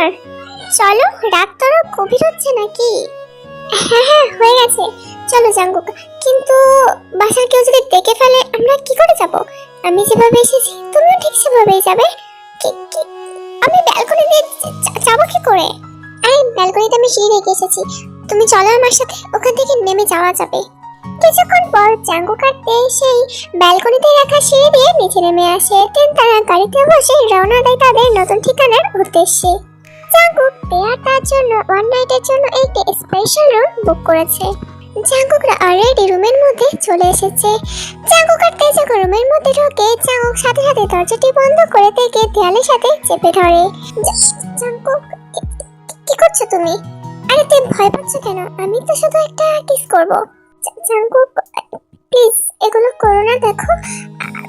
তোমার চলো রাত তো হচ্ছে নাকি? হ্যাঁ হ্যাঁ হয়ে গেছে। চলো, জাঙ্গুক। কিন্তু বাসার কেউ যদি দেখে ফেলে, আমরা কি করে যাব? আমি যেভাবে এসেছি, তুমিও ঠিক সেভাবেই যাবে। আমি ব্যালকনি দিয়ে যাব কি করে? আরে, ব্যালকনিতে আমি সিঁড়ি রেখে এসেছি। তুমি চলো আমার সাথে, ওখান থেকে নেমে যাওয়া যাবে। কিছুক্ষণ পর চাঙ্গু কাটতে সেই ব্যালকনিতে রাখা সিঁড়ি দিয়ে নিচে নেমে আসে। তারা গাড়িতে বসে রওনা দেয় তাদের নতুন ঠিকানার উদ্দেশ্যে। জাঙ্গুক পেয়ার তার জন্য ওয়ান নাইটের জন্য একটি স্পেশাল রুম বুক করেছে। জাঙ্গুকরা অলরেডি রুমের মধ্যে চলে এসেছে। জাঙ্গুক আর তেজাকো রুমের মধ্যে ঢোকে জাঙ্গুক সাথে সাথে দরজাটি বন্ধ করে থেকে দেয়ালের সাথে চেপে ধরে। জাঙ্গুক কি- করছ তুমি? আরে তুই ভয় পাচ্ছ কেন? আমি তো শুধু একটা কিস করব। জাঙ্গুক প্লিজ এগুলো করো না, দেখো।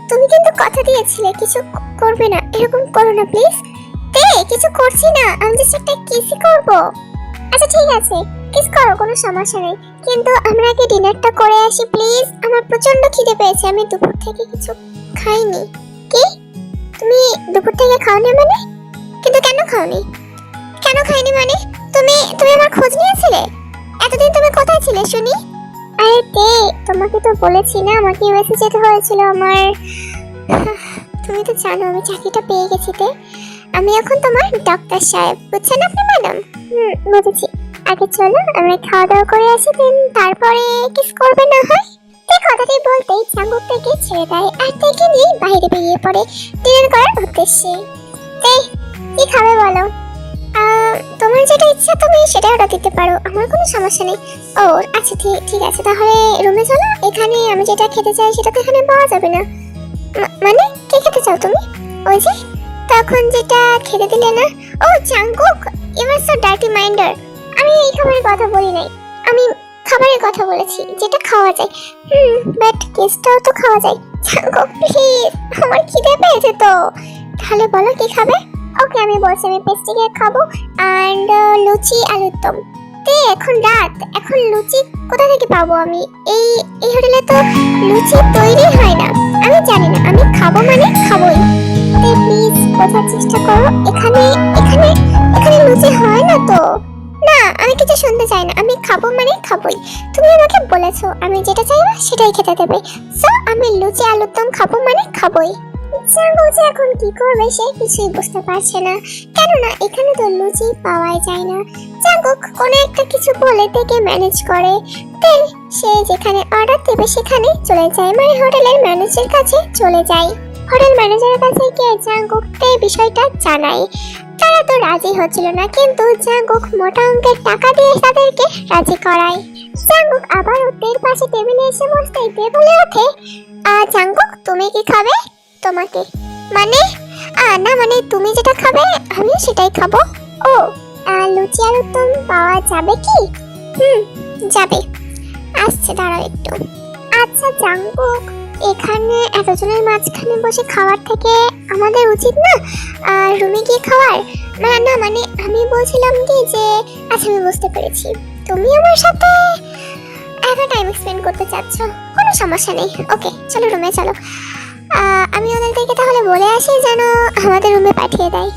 তুমি কিন্তু কথা দিয়েছিলে, কিছু করবে না, এরকম করো না প্লিজ তে কিছু করছি না। আমি জাস্ট একটা কিসই করব। আচ্ছা ঠিক আছে। কিস করো, কোনো সমস্যা নেই। কিন্তু আমরা আগে ডিনারটা করে আসি প্লিজ আমার প্রচণ্ড খিদে পেয়েছে। আমি দুপুর থেকে কিছু খাইনি। কি? তুমি দুপুর থেকে খাওনি মানে? কিন্তু কেন খাওনি? কেন খাইনি মানে? তুমি তুমি আমার খোঁজ নিয়েছিলে? এতদিন তুমি কোথায় ছিলে, শুনি? আরে তে, তোমাকে তো বলেছি না আমাকে ইউএসএ যেতে হয়েছিল আমার। তুমি তো জানো, আমি চাকরিটা পেয়ে গেছি তে। আমি এখন তোমার ডক্টর সাহেব, বুঝছেন আপনি, ম্যাডাম? হুম, বুঝেছি। আগে চলো, আমরা খাওয়া দাওয়া করে আসি, দেন তারপরে কিস করবে না হয়? তে কথাটি বলতেই চাঙ্গুক থেকে ছেড়ে দেয়, আর থেকে নিয়ে বাইরে বেরিয়ে পড়ে ডিনার করার উদ্দেশ্যে। তে কি খাবে বলো? তোমার যেটা ইচ্ছা তুমি সেটা অর্ডার দিতে পারো, আমার কোনো সমস্যা নেই। ও আচ্ছা ঠিক ঠিক আছে, তাহলে রুমে চলো, এখানে আমি যেটা খেতে চাই সেটা তো এখানে পাওয়া যাবে না। মানে কি খেতে চাও তুমি? ওই যে তখন যেটা খেতে দিলে না? ও চাঙ্কুক you are so dirty minder আমি এই খাবারের কথা বলি নাই। আমি খাবারের কথা বলেছি, যেটা খাওয়া যায়। হুম বাট কেসটাও তো খাওয়া যায়। চাঙ্কুক প্লিজ আমার খিদে পেয়েছে তো। তাহলে বলো, কি খাবে? ওকে, আমি বলছি, আমি পেস্ট্রি কেক খাব অ্যান্ড লুচি, আলুর দম। তে, এখন রাত। এখন লুচি কোথা থেকে পাবো আমি? এই এই হোটেলে তো লুচি তৈরি হয় খেতে দেবে। সো আমি লুচি আলুর দম খাব মানে খাবোই। জাঙ্গু যে এখন কি করবে, সে কিছুই বুঝতে পারছে না। কেননা এখানে তো লুচি পাওয়াই যায় না। জাঙ্গুক কোনো একটা কিছু বলে থেকে ম্যানেজ করে। দেন সে যেখানে অর্ডার দেবে, সেখানে চলে যায়। মানে হোটেলের ম্যানেজারের কাছে চলে যায়। হোটেল ম্যানেজারের কাছে গিয়ে জাঙ্গুক তে বিষয়টা জানায় তারা তো রাজি হচ্ছিল না, কিন্তু জাঙ্গুক মোটা অঙ্কের টাকা দিয়ে তাদেরকে রাজি করায়। জাঙ্গুক আবার ওদের পাশে টেবিলে এসে বসতেই তে বলে ওঠে আহ জাঙ্গুক, তুমি কি খাবে? তোমাকে। মানে? না মানে তুমি যেটা খাবে, আমিও সেটাই খাব। ও লুচি আর উত্তম পাওয়া যাবে কি? হুম, যাবে। আসছে, দাঁড়াও একটু। আচ্ছা জাঙ্গুক। এখানে এতজনের মাঝখানে বসে খাওয়ার থেকে আমাদের উচিত না? আর রুমে গিয়ে খাওয়ার? না না মানে আমি বলছিলাম কি যে আচ্ছা আমি বুঝতে পেরেছি। তুমি আমার সাথে এত টাইম স্পেন্ড করতে চাচ্ছ? কোনো সমস্যা নেই। ওকে চলো রুমে চলো। আমি ওদেরকে তাহলে বলে আসি যেন আমাদের রুমে পাঠিয়ে দেয়।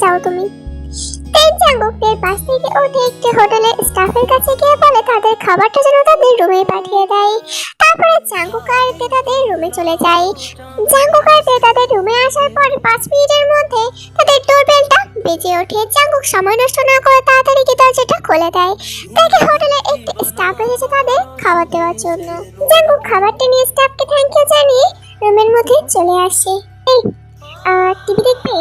যাও তুমি। জাঙ্গুকদের পাশ একটি হোটেলের স্টাফের কাছে গিয়ে বলে, তাদের খাবারটা যেন তাদের রুমে পাঠিয়ে দেয়। তারপরে জাঙ্গুকার তে তাদের রুমে চলে যায়। জাঙ্গুকার তে তাদের রুমে আসার পর পাঁচ মিনিটের মধ্যে তাদের ডোরবেলটা বেজে ওঠে। জাঙ্গুক সময় নষ্ট না করে তাড়াতাড়ি গিয়ে দরজাটা খুলে দেয়। দেখে হোটেলে একটি স্টাফ এসেছে তাদের খাবার দেওয়ার জন্য। জাঙ্গুক খাবারটা নিয়ে স্টাফকে থ্যাংক ইউ জানিয়ে রুমের মধ্যে চলে আসে। এই টিভি দেখবে?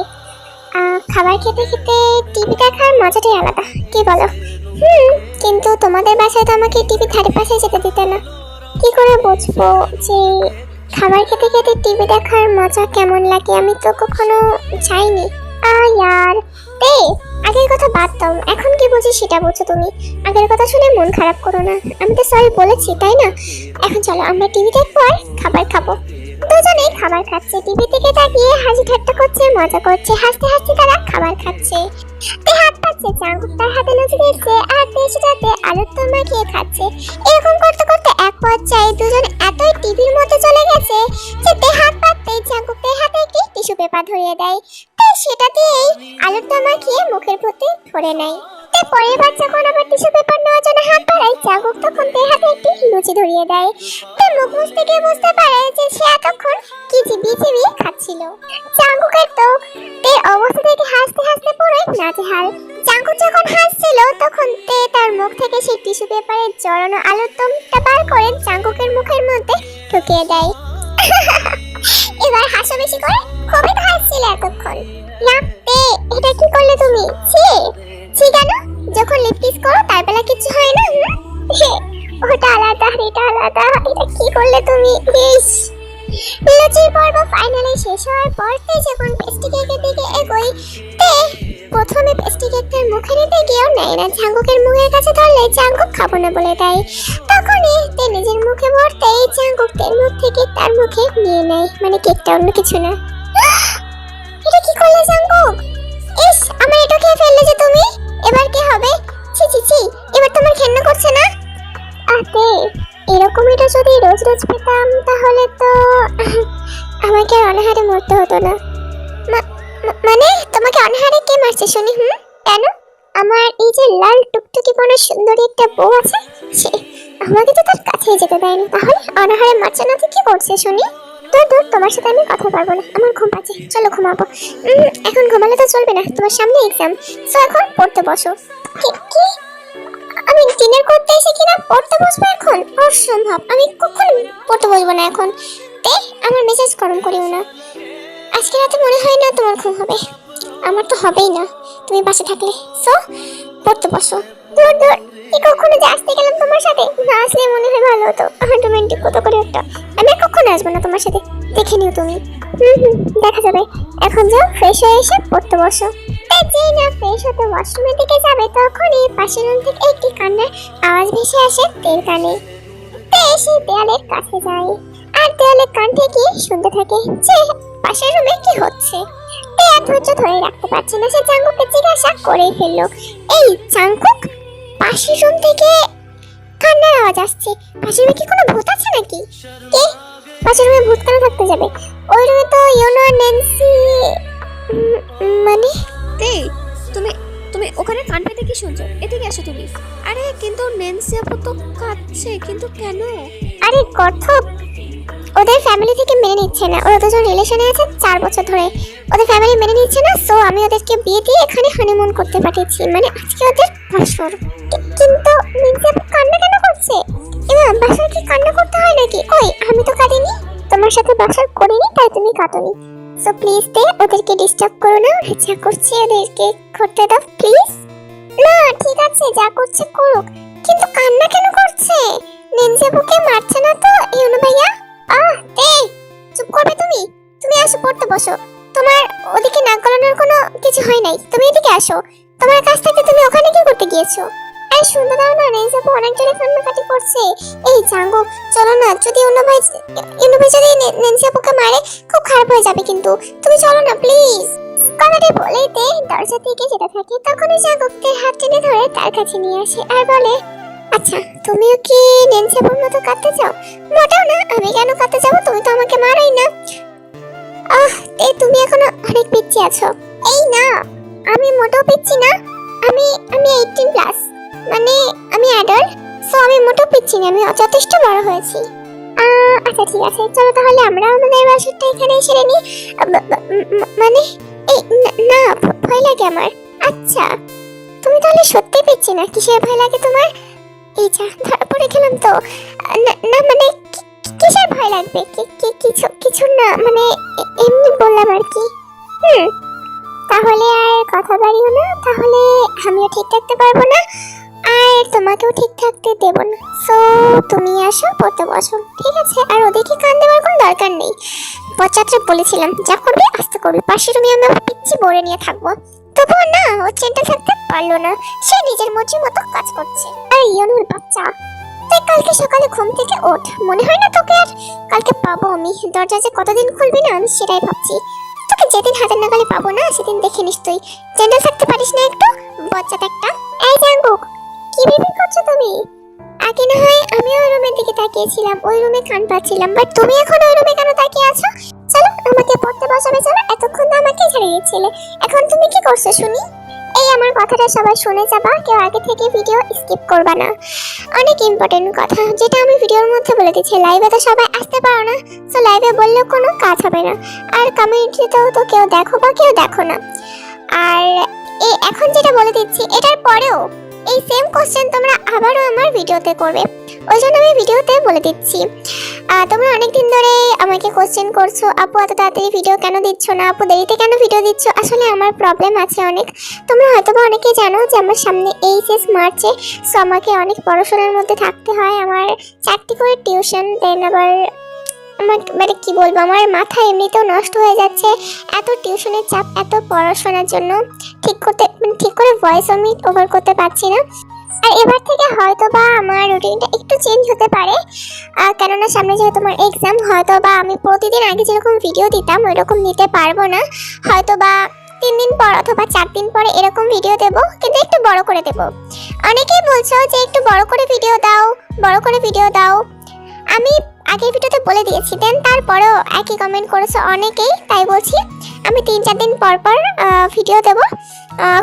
খাবার খেতে খেতে টিভি দেখার মজাটাই আলাদা। কি বলো? হুম, কিন্তু তোমাদের বাসায় তো আমাকে টিভি ধারে পাশে যেতে দিতে না। কি করে বুঝব যে খাবার খেতে খেতে টিভি দেখার মজা কেমন লাগে আমি তো কখনো চাইনি আহ ইয়ার তে, আগের কথা বাদ দাও। এখন কি বুঝি সেটা বুঝছ তুমি। আগের কথা শুনে মন খারাপ করো না। আমি তো সরি বলেছি, তাই না? এখন চলো, আমরা টিভি দেখব আর খাবার খাব। দুজনেই খাবার খাচ্ছে। টিভি থেকে তাকিয়ে হাসি ঠাট্টা করছে, মজা করছে। হাসতে হাসতে তারা খাবার খাচ্ছে। তে, হাত পাচ্ছে। চাঙ্গুক তার হাতে লুচি দিচ্ছে। আর তে সেটাতে আলুর দম মাখিয়ে খাচ্ছে। এরকম করতে করতে পর্যায়ে দুজন এতই টিভির মতো চলে গেছে যে হাত পাততে চাঙ্কুকের হাতে একটি টিস্যু পেপার ধরিয়ে দেয়। তাই সেটা দিয়েই আলুর দমা খেয়ে মুখের প্রতি ধরে নেয়। তাই পরের বার যখন আবার টিস্যু পেপার নেওয়ার জন্য হাত বাড়ায় চাঙ্কুক তখন তের হাতে একটি লুচি ধরিয়ে দেয়। তাই মুখ মুছতে গিয়ে বুঝতে পারে যে সে এতক্ষণ কি চিবিয়ে চিবিয়ে খাচ্ছিল। চাঙ্কুকের তো তের অবস্থা থেকে হাসতে হাসতে পুরো নাজেহাল। চাঙ্কুক যখন হাসছিল, তখন তে তার মুখ থেকে সেই টিস্যু পেপারের জড়ানো আলুর দমটা বার করে চাঙ্কুকের মুখের মধ্যে ঢুকিয়ে দেয়। এবার হাসো বেশি করে, খুবই তো হাসছিলে এতক্ষণ। না, তে, এটা কি করলে তুমি? ছি ছি কেন? যখন লিপটিস করো, তার বেলা কিছু হয় না ওটা আলাদা, এটা আলাদা, এটা কি করলে তুমি? বেশ লুচির পর্ব ফাইনালি শেষ হওয়ার পর যখন পেস্টি কেকের দিকে এগোই, তে প্রথমে পেস্টি কেকটার মুখে নিতে গিয়েও নেয় না চাঙ্গুকের মুখের কাছে ধরলে চাঙ্গুক খাব না বলে দেয়। তখনই তে নিজের মুখে ভরতেই চাঙ্গুক তের মুখ থেকে তার মুখে নিয়ে নেয় মানে কেকটা অন্য কিছু না। এটা কি করলে চাঙ্গুক ইস, আমার এটা খেয়ে ফেললে যে তুমি? এবার কি হবে? ছি ছি ছি, এবার তোমার ঘেন্না করছে না। আতে, এরকম এটা যদি রোজ রোজ পেতাম, তাহলে তো আমাকে আর অনাহারে মরতে হতো না। মানে তোমাকে অনাহারে কে মারছে শুনি, হুম? কেন? আমার এই যে লাল টুকটুকি কোনো সুন্দরী একটা বউ আছে, সে আমাকে তো তার কাছেই যেতে দেয় না তাহলে অনাহারে মারছে না তো কি করছে শুনি? দূর দূর তোমার সাথে আমি কথা পারব না। আমার ঘুম পাচ্ছে। চলো ঘুমাবো। এখন ঘুমালে তো চলবে না। তোমার সামনে এক্সাম তো এখন পড়তে বসো। কি আমি ডিনার করতে এসে কিনা পড়তে বসবো এখন? অসম্ভব। আমি কখন পড়তে বসবো না এখন? তে আমার মেসেজ গরম করিও না। আজকে রাতে মনে হয় না তোমার ঘুম হবে। আমার তো হবেই না। তুমি পাশে থাকলে। সো পড়তে বসো। দূর দূর কি কখনো যে আসতে গেলাম তোমার সাথে? না আসলে মনে হয় ভালো হতো। রোমান্টিক কত করে একটা। আমি আর কখনো আসব না তোমার সাথে। দেখে নিও তুমি। দেখা যাবে। এখন যাও ফ্রেশ হয়ে এসে পড়তে বসো। যেই না ফ্রেশ হতে ওয়াশরুমের দিকে যাবে, তখনই পাশের রুম থেকে একটি কান্নার আওয়াজ ভেসে আসে তের কানে। এসে দেয়ালের কাছে যায়। আর দেয়ালে কান থেকে শুনতে থাকে যে পাশের রুমে কি হচ্ছে। তে আর ধৈর্য ধরে রাখতে পারছে না, সে চাঙ্কুককে জিজ্ঞাসা করেই ফেলল। এই চাঙ্কুক? পাশের রুম থেকে কান্নার আওয়াজ আসছে। পাশের রুমে কি কোনো ভূত আছে নাকি? কে পাশের রুমে ভূত কেন থাকতে যাবে? ওই রুমে তো ইয়োনো আর ন্যান্সি মানে? তে তুমি তুমি ওখানে কান পেতে কি শুনছো? এদিকে আসো তুমি। আরে কিন্তু নেন্সি আপু তো কাঁদছে কিন্তু কেন? আরে কথক ওদের ফ্যামিলি থেকে মেনে নিচ্ছে না। ওরা দুজন রিলেশনে আছে চার বছর ধরে। ওদের ফ্যামিলি মেনে নিচ্ছে না সো আমি ওদেরকে বিয়ে দিয়ে এখানে হানিমুন করতে পাঠিয়েছি। মানে আজকে ওদের বাসর। কিন্তু কান্না কেন করছে? এবার বাসায় কি কান্না করতে হয় নাকি? ওই, আমি তো কাঁদিনি। তোমার সাথে বাসর করিনি, তাই তুমি কাঁদনি। সো প্লিজ দে ওদেরকে ডিস্টার্ব করো না। যা করছে ওদেরকে করতে দাও প্লিজ না, ঠিক আছে, যা করছে করুক। কিন্তু কান্না কেন করছে? নেনজাবুকে মারছে না তো, ইউনো ভাইয়া? আহ তে চুপ করবে তুমি? তুমি আসো, পড়তে বসো। তোমার ওদিকে নাক গলানোর কোনো কিছু হয় নাই। তুমি এদিকে আসো। তোমার কাছ থেকে তুমি ওখানে কি করতে গিয়েছো? আরে শুনতে দাও না নেনজাবু অনেক জোরে কান্নাকাটি করছে। এই জাঙ্গো, চলো না, যদি অন্য ভাই ইউনো ভাই যদি নে- নেনজাবুকে মারে, খুব খারাপ হয়ে যাবে কিন্তু। তুমি চলো না প্লিজ কথাটি বলেই তে দরজা থেকে যেতে থাকে, তখনই জাঙ্গুককে হাত টেনে ধরে তার কাছে নিয়ে আসে আর বলে আচ্ছা তুমিও কি নেনসাপুর মতো কাঁদতে চাও? মোটেও না, আমি কেন কাঁদতে যাব? তুমি তো আমাকে মারাই না। আহ তে তুমি এখনও অনেক পিচ্ছি আছো। এই না, আমি মোটেও পিচ্ছি না। আমি আমি এইটিন প্লাস মানে আমি অ্যাডাল্ট সো আমি মোটেও পিচ্ছি না, আমি যথেষ্ট বড় হয়েছি। আচ্ছা ঠিক আছে, চলো তাহলে আমরা আমাদের বাসরটা এখানে সেরে নিই। মানে এই, না ভয় লাগে আমার। আচ্ছা তুমি তাহলে সত্যি পিচ্ছি না? কিসের ভয় লাগে তোমার? এই যা, ধরা পড়ে গেলাম তো। না মানে কিসের ভয় লাগবে? কিছু কিছু না মানে এমনি বললাম আর কি। হুম, তাহলে আর কথা বাড়িও না, তাহলে আমিও ঠিক থাকতে পারব না, আর তোমাকেও ঠিক থাকতে দেব না। সো তুমি আসো, পড়তে বসো, ঠিক আছে? আর ওদেরকে কান দেওয়ার কোনো দরকার নেই। বলেছিলাম, যা করবে আস্তে করবে, পাশে তুমি আমি পিচ্ছি বড়ে নিয়ে থাকব। তবুও না, ও চেনটা থাকতে পারল না। সে নিজের মর্জি মতো কাজ করছে। আর, ইয়নুর বাচ্চা, তুই কালকে সকালে ঘুম থেকে ওঠ। মনে হয় না তোকে আর কালকে পাবো আমি। দরজা যে কতদিন খুলবি না, আমি সেটাই ভাবছি। তোকে যেদিন হাতের নাগালে পাবো না, সেদিন দেখে নিস তুই। জেন্ডাল থাকতে পারিস না একটু? বচ্চাটা একটা। এই জাঙ্গুক কি বিবি করছ তুমি? আগে না হয় আমি ওই রুমের দিকে তাকিয়েছিলাম, ওই রুমে কান পাচ্ছিলাম বাট তুমি এখন ওই রুমে কেন তাকিয়ে আছো? চলো তোমাকে পড়তে বসাবে চলো এতক্ষণ তো আমাকে ছেড়ে দিয়েছিলে এখন তুমি কি করছ, শুনি? এই আমার কথাটা সবাই শুনে যাবা, কেউ আগে থেকে ভিডিও স্কিপ করবা না। অনেক ইম্পর্টেন্ট কথা, যেটা আমি ভিডিওর মধ্যে বলে দিচ্ছি। লাইভে তো সবাই আসতে পারো না, তো লাইভে বললেও কোনো কাজ হবে না। আর কমিউনিটিতেও তো কেউ দেখো বা কেউ দেখো না। আর এখন যেটা বলে দিচ্ছি, এটার পরেও এই সেম কোশ্চেন তোমরা আবারও আমার ভিডিওতে করবে। ওই জন্য আমি ভিডিওতে বলে দিচ্ছি। তোমরা অনেকদিন ধরে আমাকে কোশ্চেন করছ, আপু, এত তাড়াতাড়ি ভিডিও কেন দিচ্ছ না? আপু, দেরিতে কেন ভিডিও দিচ্ছ? আসলে আমার প্রবলেম আছে অনেক। তোমরা হয়তো বা অনেকে জানো যে আমার সামনে এইচএস মার্চে সো আমাকে অনেক পড়াশোনার মধ্যে থাকতে হয়। আমার চারটি করে টিউশন দেন আবার আমার মানে কি বলব, আমার মাথা এমনিতেও নষ্ট হয়ে যাচ্ছে। এত টিউশনের চাপ, এত পড়াশোনার জন্য ঠিক করতে মানে ঠিক করে ভয়েস আমি ওভার করতে পারছি না। আর এবার থেকে হয়তো বা আমার রুটিনটা একটু চেঞ্জ হতে পারে। কেননা সামনে যেহেতু আমার এক্সাম হয়তো বা আমি প্রতিদিন আগে যেরকম ভিডিও দিতাম ওই রকম নিতে পারব না। হয়তো বা তিন দিন পর অথবা চার দিন পরে এরকম ভিডিও দেব, কিন্তু একটু বড় করে দেব। অনেকেই বলছো যে একটু বড় করে ভিডিও দাও, বড় করে ভিডিও দাও। আমি আগের ভিডিওতে বলে দিয়েছি দেন তারপরেও একই কমেন্ট করেছ অনেকেই, তাই বলছি আমি তিন চার দিন পর পর ভিডিও দেব।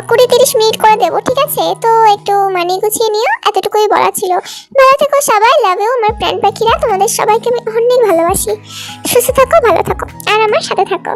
কুড়ি তিরিশ মিনিট করে দেব, ঠিক আছে? তো একটু মানিয়ে গুছিয়ে নিও, এতটুকুই বলা ছিল। ভালো থাকো সবাই লাভেও আমার প্রাণ পাখিরা, তোমাদের সবাইকে আমি অনেক ভালোবাসি। সুস্থ থাকো, ভালো থাকো, আর আমার সাথে থাকো।